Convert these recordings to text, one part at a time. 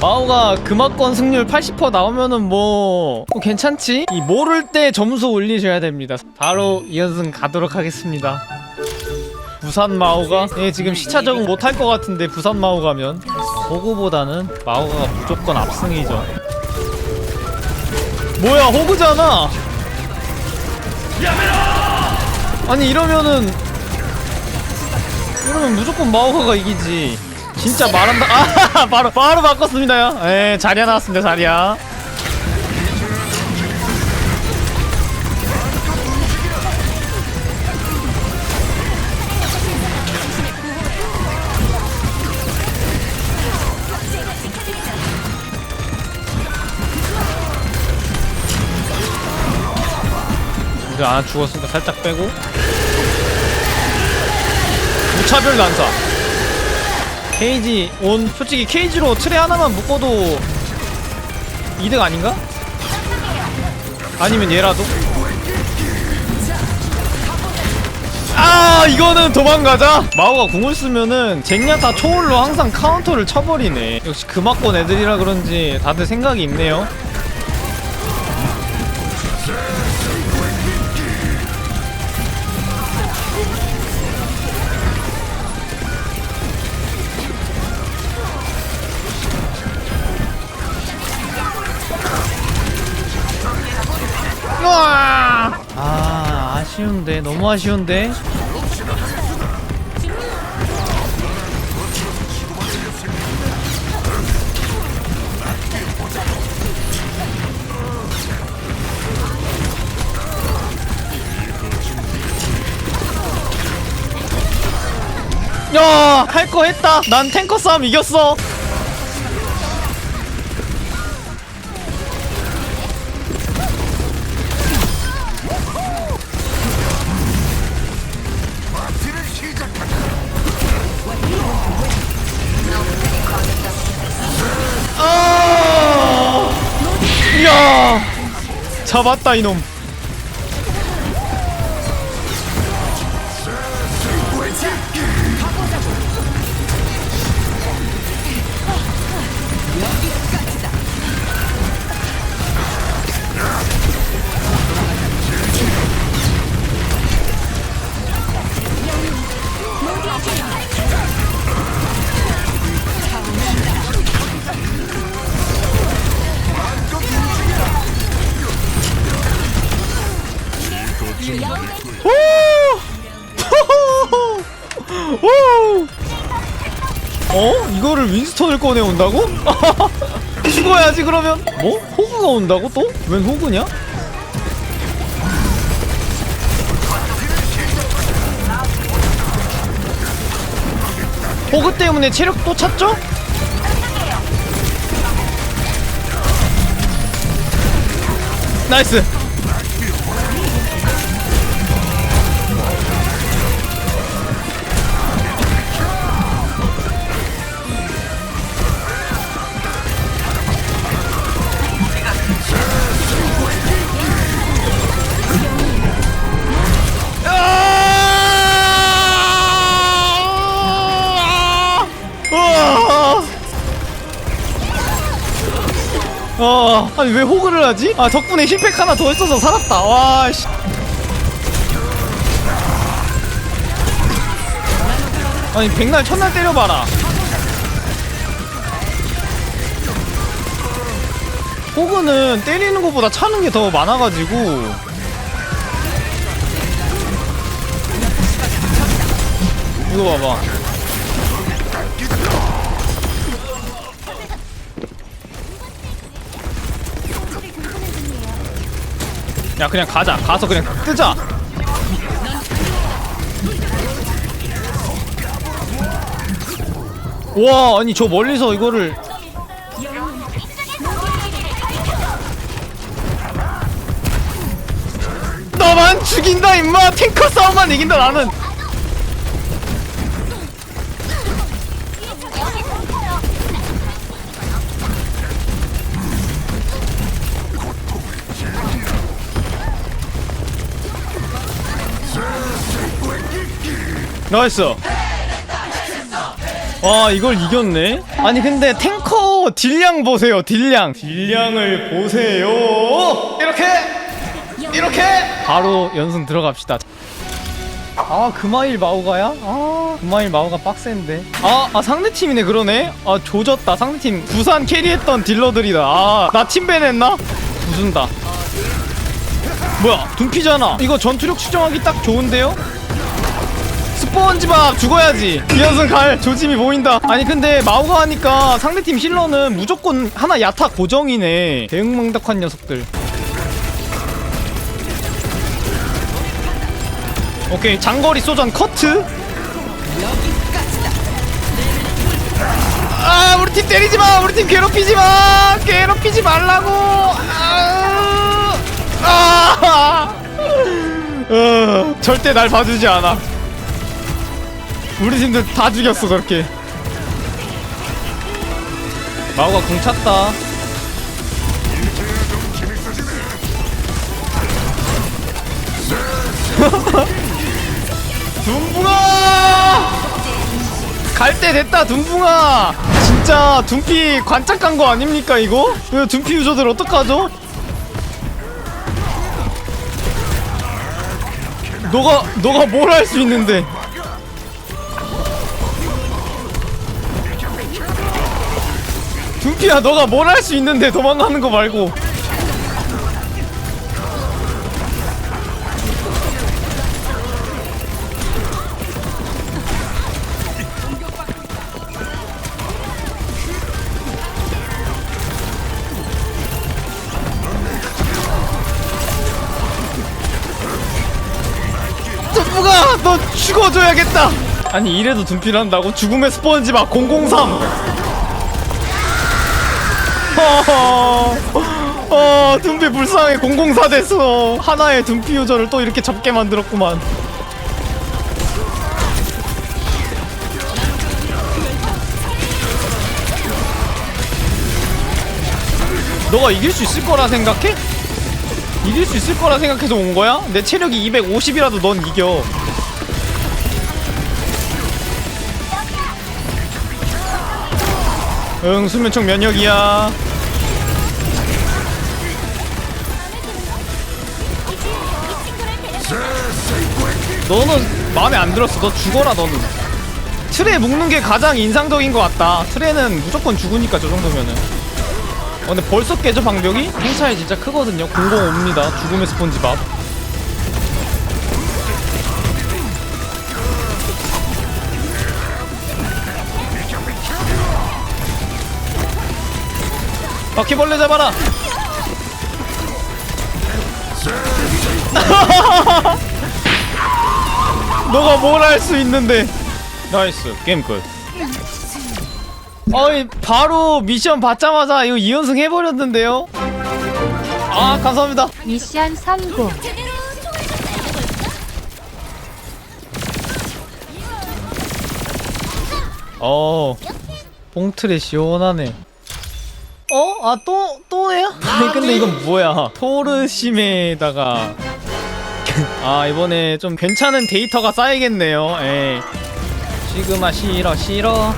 마오가 금화권 승률 80% 나오면은 뭐, 뭐 괜찮지? 이 모를 때 점수 올리셔야 됩니다. 바로 2연승 가도록 하겠습니다. 부산 마오가 예, 지금 시차 적응 못할 것 같은데 부산 마오 가면 호구보다는 마오가 무조건 압승이죠. 뭐야 호구잖아. 아니 이러면은 이러면 무조건 마오카가 이기지. 진짜 말한다. 아 바로 바로 바꿨습니다요. 예 자리야 나왔습니다 자리야. 안 죽었으니까 살짝 빼고 무차별 난사 케이지 온 솔직히 케이지로 트레 하나만 묶어도 이득 아닌가? 아니면 얘라도? 아 이거는 도망가자 마오가 궁을 쓰면은 젠야타 초월로 항상 카운터를 쳐버리네 역시 금화권 애들이라 그런지 다들 생각이 있네요 아 아쉬운데 너무 아쉬운데 야, 할 거 했다. 난 탱커 싸움 이겼어. 잡았다 이놈. 오! 오! 어? 이거를 윈스턴을 꺼내 온다고? 죽어야지 그러면. 뭐? 호그가 온다고 또? 웬 호그냐? 호그 때문에 체력 또 찼죠? 나이스. 아, 아니 왜 호그를 하지? 아 덕분에 힐팩 하나 더 있어서 살았다. 와 씨. 아니 백날 첫날 때려봐라. 호그는 때리는 것보다 차는 게 더 많아가지고 이거 봐봐. 야 그냥 가자. 가서 그냥 뜨자. 와 아니 저 멀리서 이거를. 너만 죽인다 임마. 탱커 싸움만 이긴다 나는 나이스. 와 이걸 이겼네? 아니 근데 탱커 딜량 보세요 딜량. 딜량을 보세요. 이렇게 이렇게. 바로 연승 들어갑시다. 아 그마일 마오가야? 아 그마일 마오가 빡센데. 아, 아 상대팀이네 그러네. 아 조졌다 상대팀. 부산 캐리했던 딜러들이다. 아나 팀벤 했나? 부순다. 뭐야 둔피잖아. 이거 전투력 추정하기 딱 좋은데요? 스폰지밥 죽어야지. 이연승 갈 조짐이 보인다. 아니 근데 마오가 하니까 상대팀 힐러는 무조건 하나 야타 고정이네. 대응망덕한 녀석들. 오케이 장거리 소전 커트. 아 우리 팀 때리지마. 우리 팀 괴롭히지마. 괴롭히지 말라고. 아, 아, 어, 절대 날 봐주지 않아 우리 팀들 다 죽였어 저렇게. 마오가 궁 찼다. 둠붕아! 갈 때 됐다 둠붕아! 진짜 둠피 관짝 간 거 아닙니까 이거? 이거 둠피 유저들 어떡하죠? 너가 너가 뭘 할 수 있는데 둠피야 너가 뭘 할 수 있는데 도망가는 거 말고. 둠프가 너 죽어줘야겠다. 아니 이래도 둠피를 한다고? 죽음의 스펀지밥 003 허허 어 둠피 불쌍해 004 됐어 하나의 둠피 유저를 또 이렇게 접게 만들었구만 너가 이길 수 있을 거라 생각해? 이길 수 있을 거라 생각해서 온 거야? 내 체력이 250이라도 넌 이겨 응 수면총 면역이야 너는 마음에 안 들었어. 너 죽어라 너는. 틀에 묶는 게 가장 인상적인 것 같다. 틀에는 무조건 죽으니까 저 정도면은. 어, 근데 벌써 깨져 방벽이? 행차이 진짜 크거든요. 005입니다. 죽음의 스폰지밥. 바퀴벌레 잡아라 너가 뭘 할 수 있는데 나이스 게임 끝 어이 바로 미션 받자마자 이거 2연승 해버렸는데요 아 감사합니다 미션 성공. 어 봉틀에 시원하네 어? 아 또? 또네요? 아니 근데 이건 뭐야 토르심에다가 아 이번에 좀 괜찮은 데이터가 쌓이겠네요. 에이 시그마 싫어 싫어.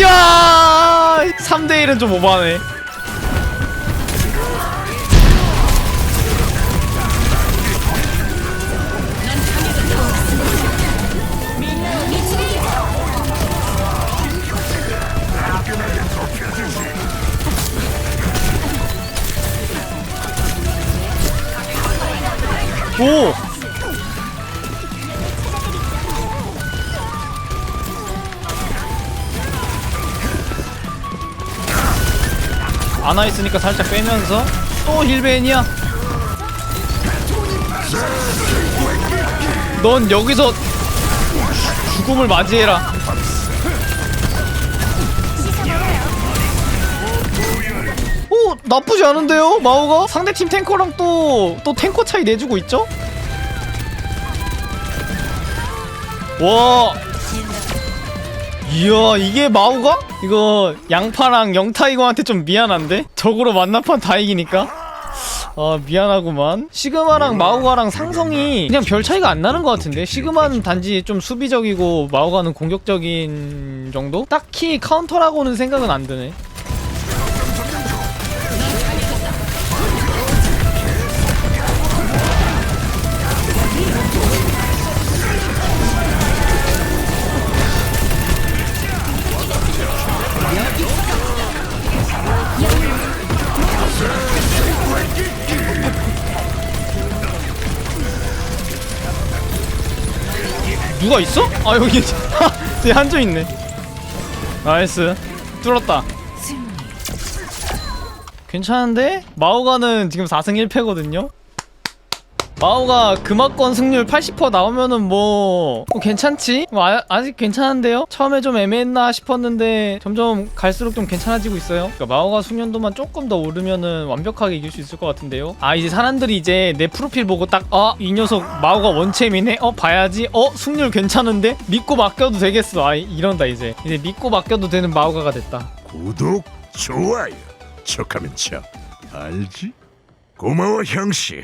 야! 3대1은 좀 오버하네 안와 있으니까 살짝 빼면서 또 힐벤이야. 넌 여기서 죽- 죽음을 맞이해라. 오 나쁘지 않은데요 마오가 상대팀 탱커랑 또 또 탱커 차이 내주고 있죠? 와 이야 이게 마우가? 이거 양파랑 영타이거한테 좀 미안한데? 적으로 만나판 다 이기니까 아 미안하구만 시그마랑 마우가랑 상성이 그냥 별 차이가 안 나는 것 같은데 시그마는 단지 좀 수비적이고 마우가는 공격적인 정도? 딱히 카운터라고는 생각은 안 드네 누가 있어? 아 여기 제 한조 있네 나이스 뚫었다 괜찮은데? 마오가는 지금 4승 1패거든요? 마오가 금화권 승률 80% 나오면은 뭐, 뭐 괜찮지? 뭐 아, 직 괜찮은데요? 처음에 좀 애매했나 싶었는데 점점 갈수록 좀 괜찮아지고 있어요 그러니까 마오가 숙련도만 조금 더 오르면은 완벽하게 이길 수 있을 것 같은데요 아 이제 사람들이 이제 내 프로필 보고 딱 어? 이 녀석 마오가 원챔이네? 어? 봐야지 어? 승률 괜찮은데? 믿고 맡겨도 되겠어 아 이- 이런다 이제 이제 믿고 맡겨도 되는 마오가가 됐다 구독, 좋아요. 척하면 척. 알지? 고마워 형씨.